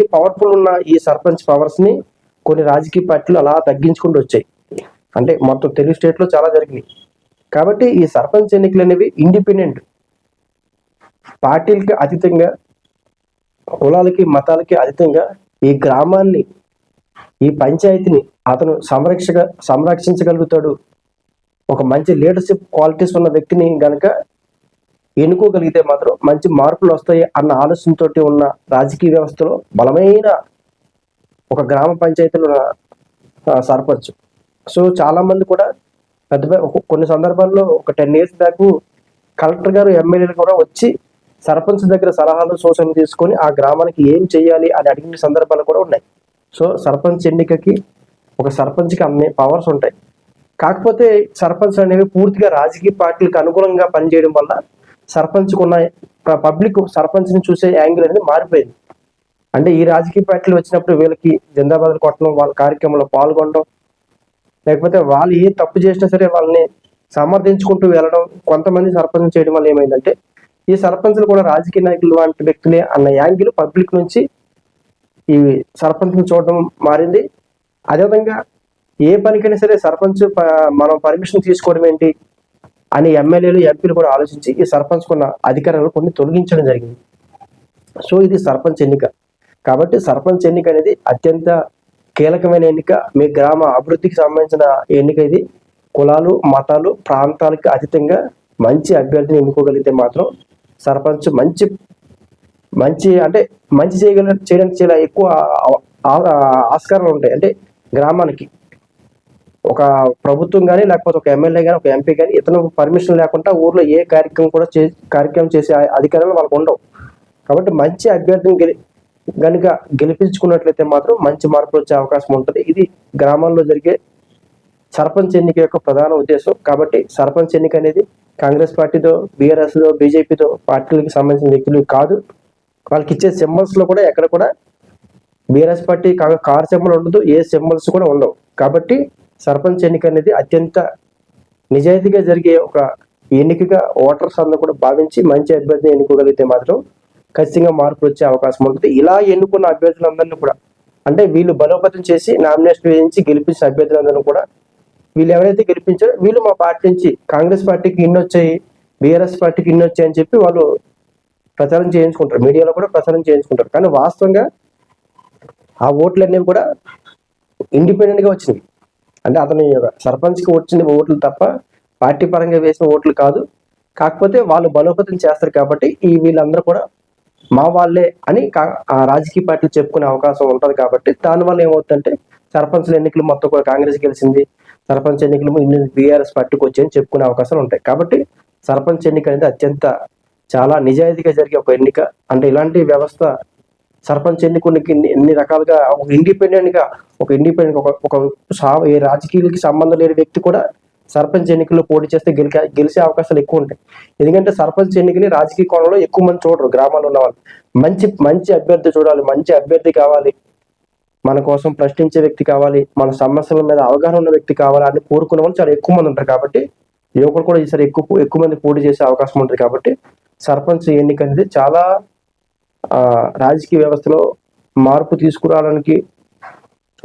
ఇలాంటి పవర్ఫుల్ ఉన్న ఈ సర్పంచ్ పవర్స్ని కొన్ని రాజకీయ పార్టీలు అలా తగ్గించుకుంటూ వచ్చాయి. అంటే మొత్తం తెలుగు స్టేట్లో చాలా జరిగినాయి. కాబట్టి ఈ సర్పంచ్ ఎన్నికలు అనేవి ఇండిపెండెంట్ పార్టీలకి అతీతంగా కులాలకి మతాలకి అతీతంగా ఈ గ్రామాన్ని ఈ పంచాయతీని అతను సంరక్షక సంరక్షించగలుగుతాడు. ఒక మంచి లీడర్షిప్ క్వాలిటీస్ ఉన్న వ్యక్తిని గనక ఎన్నుకోగలిగితే మాత్రం మంచి మార్పులు వస్తాయి అన్న ఆలోచనతో ఉన్న రాజకీయ వ్యవస్థలో బలమైన ఒక గ్రామ పంచాయతీలో ఉన్న, సర్పంచ్ సో చాలా మంది కూడా పెద్ద పెద్ద- ఒక- కొన్ని సందర్భాల్లో ఒక టెన్ ఇయర్స్ బ్యాక్ కలెక్టర్ గారు ఎమ్మెల్యేలు కూడా వచ్చి సర్పంచ్ దగ్గర సలహాలు సూచనలు తీసుకొని ఆ గ్రామానికి ఏం చేయాలి అని అడిగిన సందర్భాలు కూడా ఉన్నాయి. సో సర్పంచ్ ఎన్నికకి ఒక సర్పంచ్కి అన్ని పవర్స్ ఉంటాయి. కాకపోతే సర్పంచ్ అనేవి పూర్తిగా రాజకీయ పార్టీలకు అనుగుణంగా పనిచేయడం వల్ల సర్పంచ్కు ఉన్న పబ్లిక్ సర్పంచ్ని చూసే యాంగిల్ అనేది మారిపోయింది. అంటే ఈ రాజకీయ పార్టీలు వచ్చినప్పుడు వీళ్ళకి జిందాబాద్లు కొట్టడం వాళ్ళ కార్యక్రమంలో పాల్గొనడం లేకపోతే వాళ్ళు ఏ తప్పు చేసినా సరే వాళ్ళని సమర్థించుకుంటూ వెళ్ళడం కొంతమంది సర్పంచ్ చేయడం వల్ల ఏమైందంటే ఈ సర్పంచ్లు కూడా రాజకీయ నాయకులు వంటి వ్యక్తులే అన్న యాంగిల్ పబ్లిక్ నుంచి ఈ సర్పంచ్ని చూడడం మారింది. అదేవిధంగా ఏ పనికైనా సరే సర్పంచ్ మనం పర్మిషన్ తీసుకోవడం ఏంటి? అని ఎమ్మెల్యేలు ఎంపీలు కూడా ఆలోచించి ఈ సర్పంచ్ కొన్న అధికారాలు కొన్ని తొలగించడం జరిగింది. సో ఇది సర్పంచ్ ఎన్నిక. కాబట్టి సర్పంచ్ ఎన్నిక అనేది అత్యంత కీలకమైన ఎన్నిక. మీ గ్రామ అభివృద్ధికి సంబంధించిన ఎన్నిక ఇది. కులాలు మతాలు ప్రాంతాలకు అతీతంగా మంచి అభ్యర్థిని ఎన్నుకోగలిగితే మాత్రం సర్పంచ్ మంచి మంచి అంటే మంచి చేయగల చేయడానికి చాలా ఎక్కువ ఆ- ఆస్కారాలు ఉంటాయి. అంటే గ్రామానికి. ఒక ప్రభుత్వం కానీ లేకపోతే ఒక ఎమ్మెల్యే కానీ ఒక ఎంపీ కానీ ఇతను పర్మిషన్ లేకుండా ఊర్లో ఏ కార్యక్రమం కూడా చే కార్యక్రమం చేసే అధికారులు అధికారాలు వాళ్ళకు ఉండవు. కాబట్టి మంచి అభ్యర్థిని గెలి కనుక గెలిపించుకున్నట్లయితే మాత్రం మంచి మార్పులు వచ్చే అవకాశం ఉంటుంది. ఇది గ్రామాల్లో జరిగే సర్పంచ్ ఎన్నిక యొక్క ప్రధాన ఉద్దేశం. కాబట్టి సర్పంచ్ ఎన్నిక అనేది కాంగ్రెస్ పార్టీతో బీఆర్ఎస్తో బీజేపీతో పార్టీలకు సంబంధించిన వ్యక్తులు కాదు. వాళ్ళకి ఇచ్చే సింబల్స్లో కూడా ఎక్కడ కూడా బీఆర్ఎస్ పార్టీ కాక కార్ సింబల్ ఉండదు ఏ సింబల్స్ కూడా ఉండవు. కాబట్టి సర్పంచ్ ఎన్నిక అనేది అత్యంత నిజాయితీగా జరిగే ఒక ఎన్నికగా ఓటర్స్ అందరూ కూడా భావించి మంచి అభ్యర్థిని ఎన్నుకోగలిగితే మాత్రం ఖచ్చితంగా మార్పులు వచ్చే అవకాశం ఉంటుంది. ఇలా ఎన్నుకున్న అభ్యర్థులందరినీ కూడా అంటే వీళ్ళు బలోపేతం చేసి నామినేషన్ వేయించి గెలిపించిన అభ్యర్థులందరినీ కూడా వీళ్ళు ఎవరైతే గెలిపించారో వీళ్ళు మా పార్టీ నుంచి కాంగ్రెస్ పార్టీకి ఇన్ని వచ్చాయి బీఆర్ఎస్ పార్టీకి ఇన్ని వచ్చాయి అని చెప్పి వాళ్ళు ప్రచారం చేయించుకుంటారు. మీడియాలో కూడా ప్రచారం చేయించుకుంటారు. కానీ వాస్తవంగా ఆ ఓట్లు అనేవి కూడా ఇండిపెండెంట్గా వచ్చినవి. అంటే అతని సర్పంచ్కి వచ్చిన ఓట్లు తప్ప పార్టీ పరంగా వేసిన ఓట్లు కాదు. కాకపోతే వాళ్ళు బలోపేతం చేస్తారు కాబట్టి ఈ వీళ్ళందరూ కూడా మా వాళ్ళే అని ఆ రాజకీయ పార్టీలు చెప్పుకునే అవకాశం ఉంటుంది కాబట్టి దానివల్ల ఏమవుతుందంటే సర్పంచ్ల ఎన్నికలు మొత్తం కూడా కాంగ్రెస్ గెలిచింది సర్పంచ్ ఎన్నికలు ఇన్ని బీఆర్ఎస్ పార్టీకి వచ్చాయని చెప్పుకునే అవకాశాలు ఉంటాయి. కాబట్టి సర్పంచ్ ఎన్నిక అనేది అత్యంత చాలా నిజాయితీగా జరిగే ఒక ఎన్నిక. అంటే ఇలాంటి వ్యవస్థ సర్పంచ్ ఎన్నికలకి ఎన్ని రకాలుగా ఒక ఇండిపెండెంట్గా ఒక ఇండిపెండెంట్ ఒక ఒక ఏ రాజకీయాలకి సంబంధం లేని వ్యక్తి కూడా సర్పంచ్ ఎన్నికల్లో పోటీ చేస్తే గెలిక గెలిచే అవకాశాలు ఎక్కువ ఉంటాయి. ఎందుకంటే సర్పంచ్ ఎన్నికని రాజకీయ కోణంలో ఎక్కువ మంది చూడరు గ్రామాల్లో ఉన్న వాళ్ళు. మంచి మంచి అభ్యర్థి చూడాలి మంచి అభ్యర్థి కావాలి. మన కోసం ప్రశ్నించే వ్యక్తి కావాలి మన సమస్యల మీద అవగాహన ఉన్న వ్యక్తి కావాలి అని కోరుకునే వాళ్ళు చాలా ఎక్కువ మంది ఉంటారు కాబట్టి యువకులు కూడా ఈసారి ఎక్కువ ఎక్కువ మంది పోటీ చేసే అవకాశం ఉంటుంది కాబట్టి సర్పంచ్ ఎన్నిక అనేది చాలా రాజకీయ వ్యవస్థలో మార్పు తీసుకురావడానికి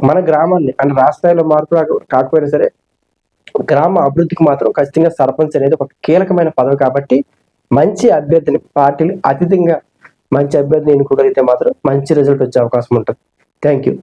మన గ్రామాన్ని అంటే రాష్ట్ర స్థాయిలో మార్పు రాక- కాకపోయినా సరే గ్రామ అభివృద్ధికి మాత్రం ఖచ్చితంగా సర్పంచ్ అనేది ఒక కీలకమైన పదవి కాబట్టి మంచి అభ్యర్థిని పార్టీలు అతిథిగా మంచి అభ్యర్థిని ఎన్నుకోగలిగితే మాత్రం మంచి రిజల్ట్ వచ్చే అవకాశం ఉంటుంది. Thank you